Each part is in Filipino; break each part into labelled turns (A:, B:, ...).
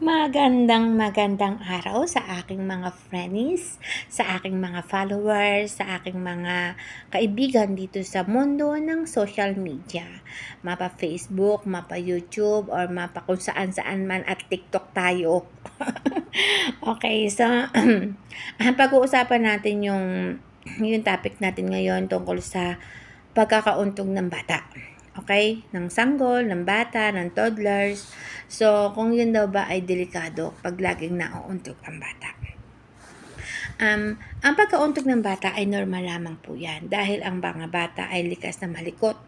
A: Magandang magandang araw sa aking mga friends, sa aking mga followers, sa aking mga kaibigan dito sa mundo ng social media. Mapa Facebook, mapa YouTube, or mapa kung saan saan man at TikTok tayo. okay, so pag-uusapan natin yung yung topic natin ngayon tungkol sa pagkakauntog ng bata. Okay? Ng sanggol, ng bata, ng toddlers. So, kung yun daw ba ay delikado pag laging nauuntog ang bata. Um, ang pagkauntog ng bata ay normal lamang po yan dahil ang mga bata ay likas na malikot.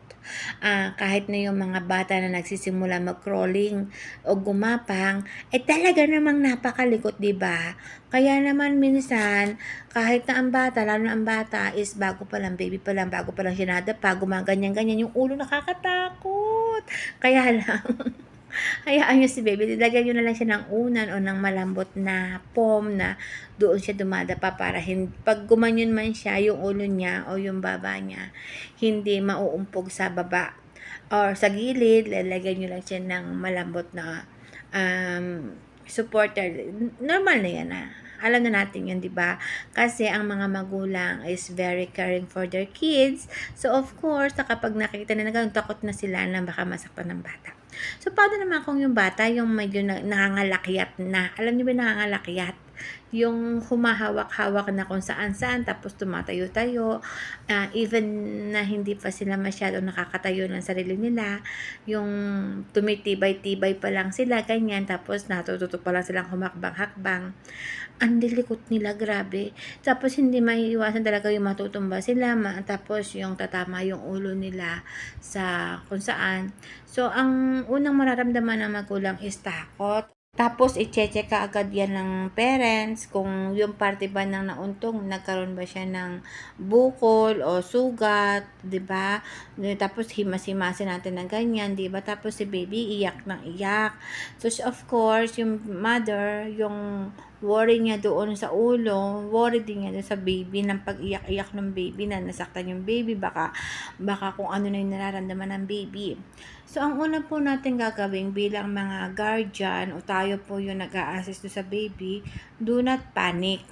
A: Uh, kahit na yung mga bata na nagsisimula mag-crawling o gumapang, eh talaga namang napakalikot, di ba? Kaya naman minsan, kahit na ang bata, lalo na ang bata, is bago pa lang, baby pa lang, bago pa lang siya nadapa, gumaganyan-ganyan, yung ulo nakakatakot. Kaya lang, Hayaan nyo si baby, dilagyan nyo na lang siya ng unan o ng malambot na foam na doon siya dumadapa para hindi, pag gumanyon man siya, yung ulo niya o yung baba niya, hindi mauumpog sa baba or sa gilid, lalagyan nyo lang siya ng malambot na um, supporter. Normal na yan ah alam na natin yun, di ba? Kasi ang mga magulang is very caring for their kids. So, of course, kapag nakita na nagano'n, takot na sila na baka masaktan ng bata. So, paano naman kung yung bata, yung medyo na, nangangalakyat na, alam niyo ba nangangalakyat? Yung humahawak-hawak na kung saan-saan, tapos tumatayo-tayo, uh, even na hindi pa sila masyado nakakatayo ng sarili nila, yung tumitibay-tibay pa lang sila, ganyan, tapos natututo pa lang silang humakbang-hakbang. Ang lilikot nila, grabe. Tapos hindi maiiwasan talaga yung matutumba sila, ma- tapos yung tatama yung ulo nila sa kung saan. So, ang unang mararamdaman ng magulang is takot. Tapos, i-check ka agad yan ng parents kung yung parte ba ng nauntong, nagkaroon ba siya ng bukol o sugat, di ba? Tapos, himas-himasin natin ng ganyan, di ba? Tapos, si baby iyak ng iyak. So, of course, yung mother, yung worry niya doon sa ulo, worry din niya doon sa baby, ng pag-iyak-iyak ng baby, na nasaktan yung baby, baka, baka kung ano na yung nararamdaman ng baby. So, ang una po natin gagawin bilang mga guardian o tayo po yung nag-a-assist sa baby, do not panic.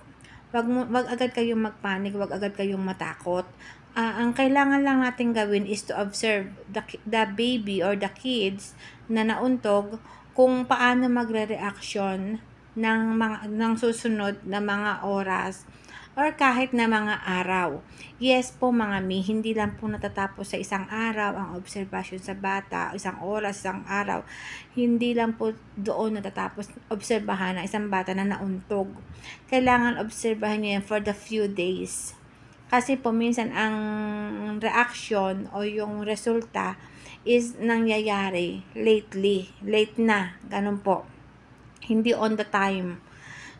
A: Wag, wag agad kayong magpanic, wag agad kayong matakot. Uh, ang kailangan lang natin gawin is to observe the, the baby or the kids na nauntog kung paano magre-reaction ng, mga, ng susunod na mga oras or kahit na mga araw. Yes po mga mi, hindi lang po natatapos sa isang araw ang observation sa bata, isang oras, isang araw. Hindi lang po doon natatapos obserbahan ng isang bata na nauntog. Kailangan obserbahan niyo yan for the few days. Kasi po minsan ang reaction o yung resulta is nangyayari lately, late na, ganun po. Hindi on the time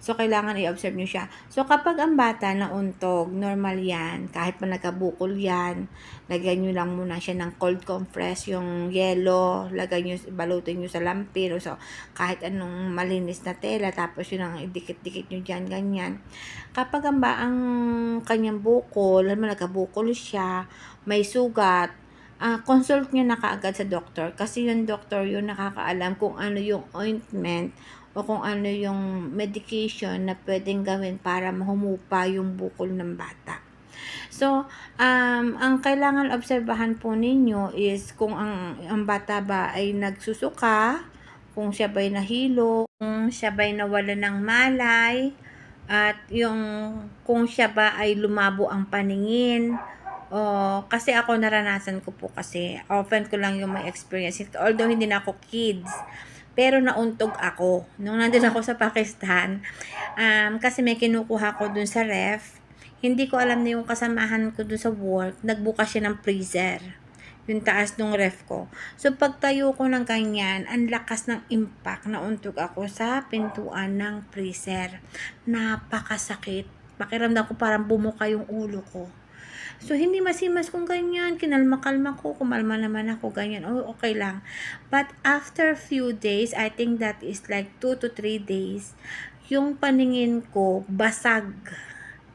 A: So, kailangan i-observe nyo siya. So, kapag ang bata na untog, normal yan. Kahit pa nagkabukol yan, lagyan nyo lang muna siya ng cold compress, yung yellow, lagay nyo, balutin nyo sa lampir. So, kahit anong malinis na tela, tapos yun ang idikit-dikit nyo dyan, ganyan. Kapag ang, ba, ang kanyang bukol, alam mo, nagkabukol siya, may sugat, uh, consult nyo na kaagad sa doktor kasi yung doktor yung nakakaalam kung ano yung ointment o kung ano yung medication na pwedeng gawin para mahumupa yung bukol ng bata. So, um, ang kailangan obserbahan po ninyo is kung ang, ang bata ba ay nagsusuka, kung siya ba'y nahilo, kung siya ba'y nawala ng malay, at yung kung siya ba ay lumabo ang paningin, o, kasi ako naranasan ko po kasi, often ko lang yung may experience. Although hindi na ako kids, pero nauntog ako. Nung nandun ako sa Pakistan, um, kasi may kinukuha ko dun sa ref, hindi ko alam na yung kasamahan ko dun sa work, nagbukas siya ng freezer. Yung taas ng ref ko. So, pagtayo ko ng ganyan, ang lakas ng impact na untog ako sa pintuan ng freezer. Napakasakit. Pakiramdam ko parang bumuka yung ulo ko. So, hindi masimas kung ganyan. Kinalma-kalma ko. Kumalma naman ako. Ganyan. Oh, okay lang. But after few days, I think that is like 2 to 3 days, yung paningin ko, basag.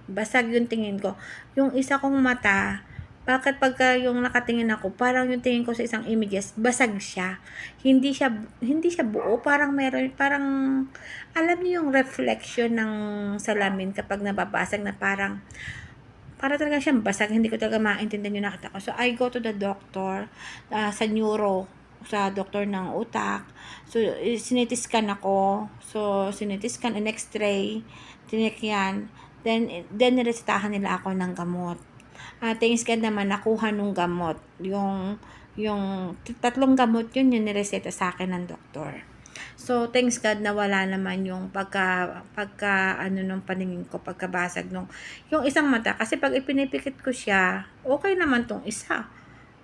A: Basag yung tingin ko. Yung isa kong mata, bakit pagka yung nakatingin ako, parang yung tingin ko sa isang images, basag siya. Hindi siya, hindi siya buo, parang meron, parang, alam niyo yung reflection ng salamin kapag nababasag na parang, para talaga siyang basag, hindi ko talaga maintindihan yung nakita ko. So, I go to the doctor, ah, sa neuro, sa doktor ng utak. So, eh, sinitiskan ako. So, sinitiskan, an x-ray, tinik yan. Then, then niresetahan nila ako ng gamot. Ah, thanks God naman, nakuha nung gamot. Yung, yung tatlong gamot yun, yung nireseta sa akin ng doktor. So, thanks God na wala naman yung pagka, pagka, ano nung paningin ko, pagkabasag nung, yung isang mata. Kasi pag ipinipikit ko siya, okay naman tong isa.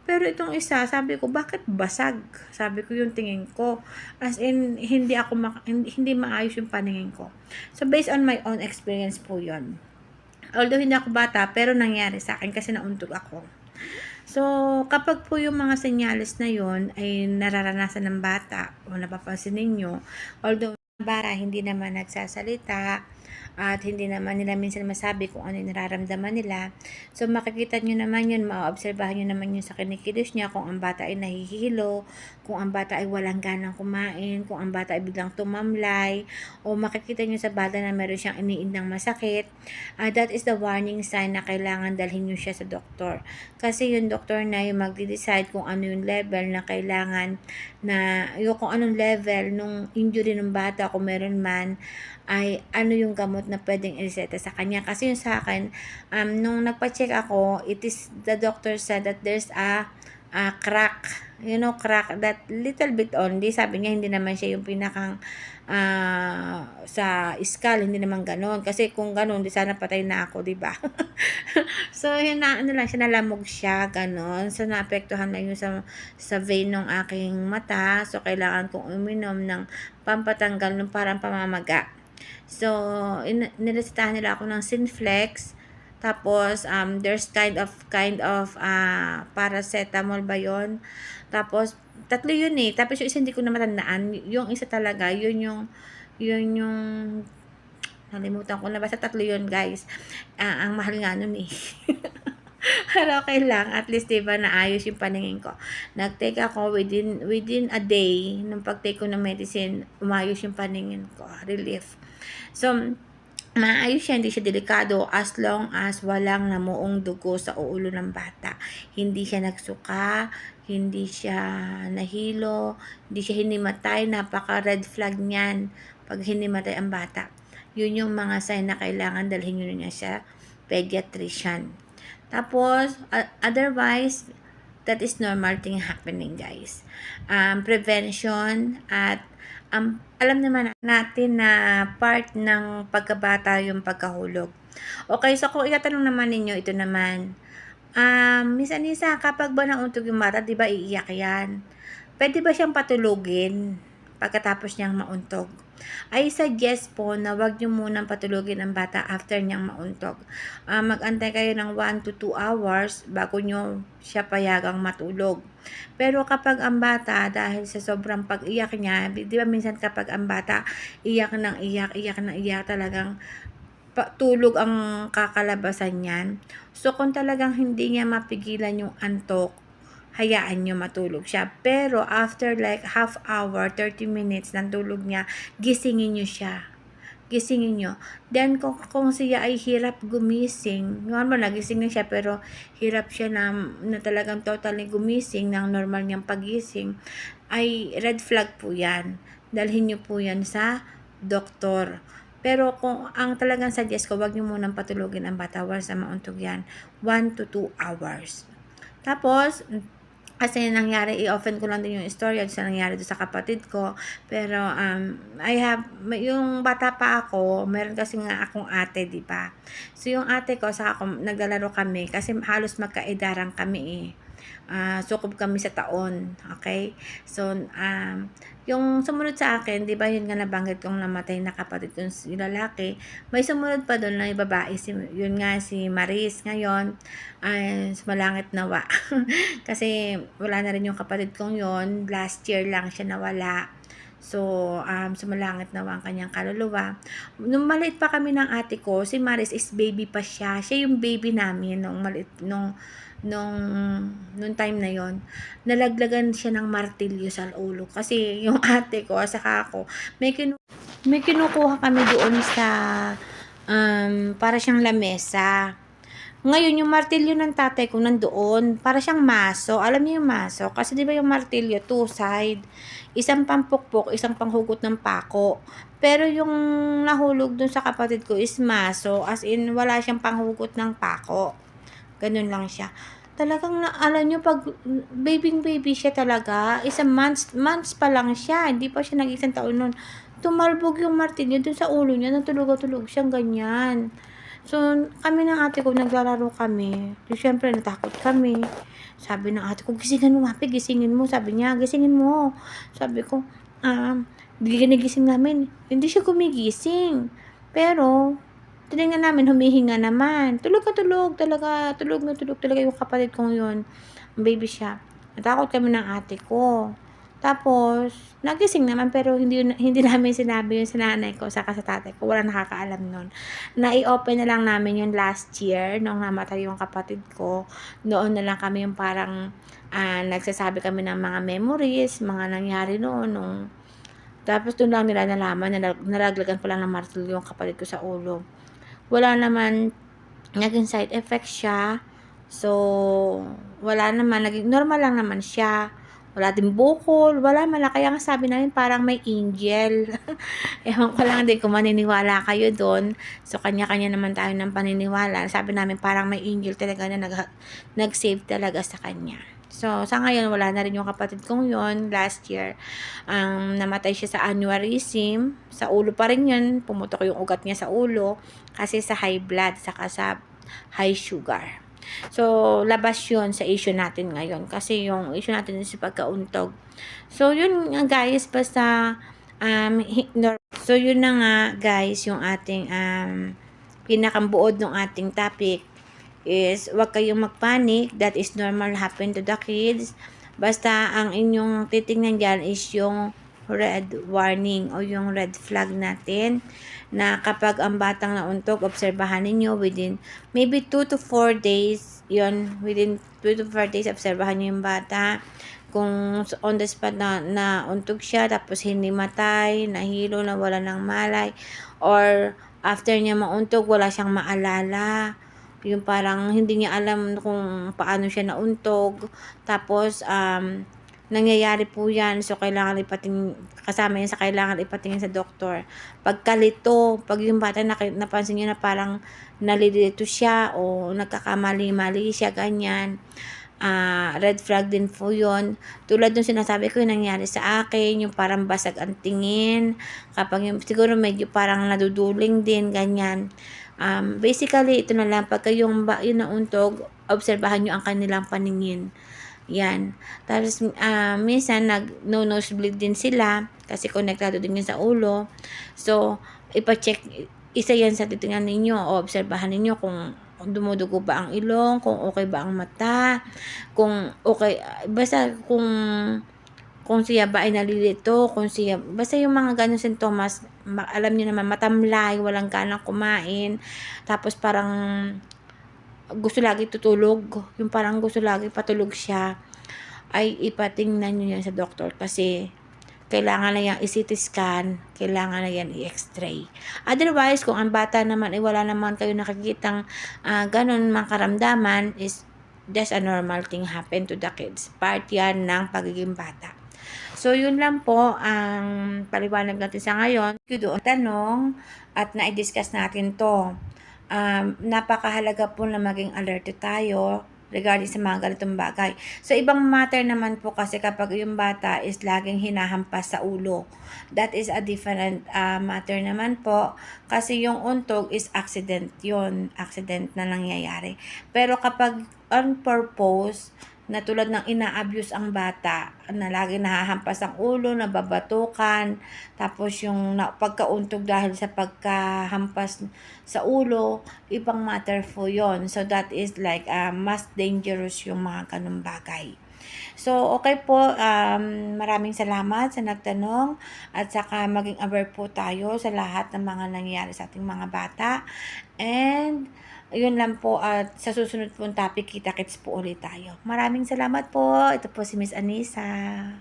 A: Pero itong isa, sabi ko, bakit basag? Sabi ko yung tingin ko. As in, hindi ako, hindi, hindi maayos yung paningin ko. So, based on my own experience po yon Although hindi ako bata, pero nangyari sa akin kasi nauntog ako. So, kapag po yung mga senyales na yon ay nararanasan ng bata o napapansin ninyo, although bara hindi naman nagsasalita at hindi naman nila minsan masabi kung ano yung nararamdaman nila. So, makikita nyo naman yun, maobserbahan nyo naman yun sa kinikilos niya kung ang bata ay nahihilo, kung ang bata ay walang ganang kumain, kung ang bata ay biglang tumamlay, o makikita nyo sa bata na meron siyang iniindang masakit. Uh, that is the warning sign na kailangan dalhin nyo siya sa doktor. Kasi yung doktor na yung magde-decide kung ano yung level na kailangan na, yung kung anong level nung injury ng bata, kung meron man, ay ano yung gamot na pwedeng ireseta sa kanya. Kasi yung sa akin, um, nung nagpa-check ako, it is, the doctor said that there's a, a crack, you know, crack, that little bit only. Sabi niya, hindi naman siya yung pinakang uh, sa skull, hindi naman ganon. Kasi kung ganon, di sana patay na ako, di ba? so, yun na, ano lang siya, nalamog siya, ganon. So, naapektuhan lang yung sa, sa vein ng aking mata. So, kailangan kong uminom ng pampatanggal ng parang pamamaga. So, in, niresetahan nila ako ng Sinflex. Tapos, um, there's kind of, kind of, uh, paracetamol ba yon Tapos, tatlo yun eh. Tapos, yung isa hindi ko na matandaan. Yung isa talaga, yun yung, yun yung, nalimutan ko na. Basta tatlo yun, guys. Uh, ang mahal nga nun eh. Pero okay lang, at least diba naayos yung paningin ko. Nag-take ako within within a day nung pag-take ko ng medicine, umayos yung paningin ko, relief. So, maayos siya, hindi siya delikado as long as walang namuong dugo sa ulo ng bata. Hindi siya nagsuka, hindi siya nahilo, hindi siya hinimatay, napaka red flag niyan pag hinimatay ang bata. Yun yung mga sign na kailangan dalhin nyo niya sa pediatrician. Tapos, uh, otherwise, that is normal thing happening, guys. Um, prevention at um, alam naman natin na part ng pagkabata yung pagkahulog. Okay, so kung itatanong naman ninyo, ito naman, um, misa-nisa, kapag ba nauntog yung bata, di ba iiyak yan? Pwede ba siyang patulugin pagkatapos niyang mauntog? I suggest po na wag nyo munang patulogin ang bata after niyang mauntog. Uh, mag-antay kayo ng 1 to 2 hours bago nyo siya payagang matulog. Pero kapag ang bata, dahil sa sobrang pag-iyak niya, di ba minsan kapag ang bata, iyak ng iyak, iyak ng iyak, talagang tulog ang kakalabasan niyan. So, kung talagang hindi niya mapigilan yung antok, hayaan nyo matulog siya. Pero after like half hour, 30 minutes ng tulog niya, gisingin nyo siya. Gisingin nyo. Then, kung, kung siya ay hirap gumising, normal, nagising na siya, pero hirap siya na, na talagang totally gumising ng normal niyang pagising, ay red flag po yan. Dalhin nyo po yan sa doktor. Pero kung ang talagang suggest ko, wag nyo munang patulogin ang bata once na mauntog yan, 1 to 2 hours. Tapos, kasi nangyari, i-open ko lang din yung story sa nangyari doon sa kapatid ko. Pero, um, I have, yung bata pa ako, meron kasi nga akong ate, di ba? So, yung ate ko, sa ako, naglalaro kami, kasi halos magkaedaran kami eh uh, sukob kami sa taon. Okay? So, um, yung sumunod sa akin, di ba yun nga nabanggit kong namatay na kapatid kong si lalaki, may sumunod pa doon na yung babae, si, yun nga si Maris ngayon, ay uh, sumalangit nawa. Kasi wala na rin yung kapatid kong yon last year lang siya nawala. So, um, sumalangit na ang kanyang kaluluwa. Nung maliit pa kami ng ate ko, si Maris is baby pa siya. Siya yung baby namin nung maliit, nung nung nung time na yon nalaglagan siya ng martilyo sa ulo kasi yung ate ko saka ako may kinu may kinukuha kami doon sa um, para siyang lamesa ngayon, yung martilyo ng tatay ko nandoon, para siyang maso. Alam niyo yung maso? Kasi di ba yung martilyo, two side. Isang pampukpok, isang panghugot ng pako. Pero yung nahulog dun sa kapatid ko is maso. As in, wala siyang panghugot ng pako. Ganun lang siya. Talagang na, alam nyo, pag baby baby siya talaga, isang months, months pa lang siya. Hindi pa siya nag-isang taon nun. Tumalbog yung martilyo dun sa ulo niya, natulog-tulog siyang ganyan. So, kami ng ate ko, naglalaro kami. So, syempre, natakot kami. Sabi ng ate ko, gisingan mo, mapi, gisingin mo. Sabi niya, gisingin mo. Sabi ko, um, ginigising namin. Hindi siya gumigising. Pero, tinignan namin, humihinga naman. Tulog ka tulog, talaga, tulog na tulog talaga yung kapatid kong yun. Baby siya. Natakot kami ng ate ko. Tapos, nagising naman pero hindi hindi namin sinabi yun sa nanay ko saka sa tatay ko. Wala nakakaalam nun. Na-i-open na lang namin yun last year nung namatay yung kapatid ko. Noon na lang kami yung parang uh, nagsasabi kami ng mga memories, mga nangyari noon. Nung, tapos doon lang nila nalaman na nalaglagan pa lang ng martilyo yung kapatid ko sa ulo. Wala naman naging side effect siya. So, wala naman. Naging normal lang naman siya wala din bukol, wala man Kaya nga sabi namin parang may angel. Ewan ko lang din kung maniniwala kayo doon. So, kanya-kanya naman tayo ng paniniwala. Sabi namin parang may angel talaga na nag, nag-save talaga sa kanya. So, sa ngayon, wala na rin yung kapatid kong yon last year. Um, namatay siya sa aneurysm. Sa ulo pa rin yun. Pumutok yung ugat niya sa ulo. Kasi sa high blood, saka sa high sugar. So, labas yun sa issue natin ngayon. Kasi yung issue natin is pagkauntog. So, yun nga guys, basta um, so yun na nga guys, yung ating um, pinakambuod ng ating topic is wag kayong magpanik. That is normal happen to the kids. Basta ang inyong titingnan dyan is yung red warning o yung red flag natin na kapag ang batang nauntog, obserbahan ninyo within maybe 2 to 4 days, yon within 2 to 4 days, obserbahan niyo yung bata. Kung on the spot na, na untog siya, tapos hindi matay, nahilo, na wala ng malay, or after niya mauntog, wala siyang maalala, yung parang hindi niya alam kung paano siya nauntog, tapos, um, nangyayari po yan. So, kailangan ipatingin, kasama yan sa kailangan ipatingin sa doktor. Pagkalito, pag yung bata na, napansin niyo na parang nalilito siya o nagkakamali-mali siya, ganyan. Uh, red flag din po yun. Tulad nung sinasabi ko, yung nangyari sa akin, yung parang basag ang tingin, kapag yung, siguro medyo parang naduduling din, ganyan. Um, basically, ito na lang, pagka yung, yung nauntog, obserbahan nyo ang kanilang paningin yan. Tapos, uh, minsan, nag, no nosebleed din sila kasi konektado din yun sa ulo. So, ipacheck, isa yan sa titingnan ninyo o obserbahan ninyo kung dumudugo ba ang ilong, kung okay ba ang mata, kung okay, basta kung kung siya ba ay nalilito, kung siya, basta yung mga ganong sintomas, alam niyo naman, matamlay, walang ganang kumain, tapos parang gusto lagi tutulog, yung parang gusto lagi patulog siya, ay ipatingnan nyo yan sa doktor kasi kailangan na yan i-CT scan, kailangan na yan i-x-ray. Otherwise, kung ang bata naman ay wala naman kayo nakikitang uh, ganun mga karamdaman, is just a normal thing happen to the kids. Part yan ng pagiging bata. So, yun lang po ang paliwanag natin sa ngayon. Doon tanong at na-discuss natin to um, napakahalaga po na maging alert tayo regarding sa mga ganitong bagay. So, ibang matter naman po kasi kapag yung bata is laging hinahampas sa ulo. That is a different uh, matter naman po kasi yung untog is accident yon Accident na nangyayari. Pero kapag on purpose, na tulad ng ina-abuse ang bata, na lagi nahahampas ang ulo, nababatukan, tapos yung na, pagkauntog dahil sa pagkahampas sa ulo, ibang matter po yon So that is like uh, mas dangerous yung mga ganun bagay. So, okay po, um, maraming salamat sa nagtanong at saka maging aware po tayo sa lahat ng mga nangyayari sa ating mga bata. And, Ayun lang po at sa susunod pong topic kita-kits po ulit tayo. Maraming salamat po. Ito po si Miss Anissa.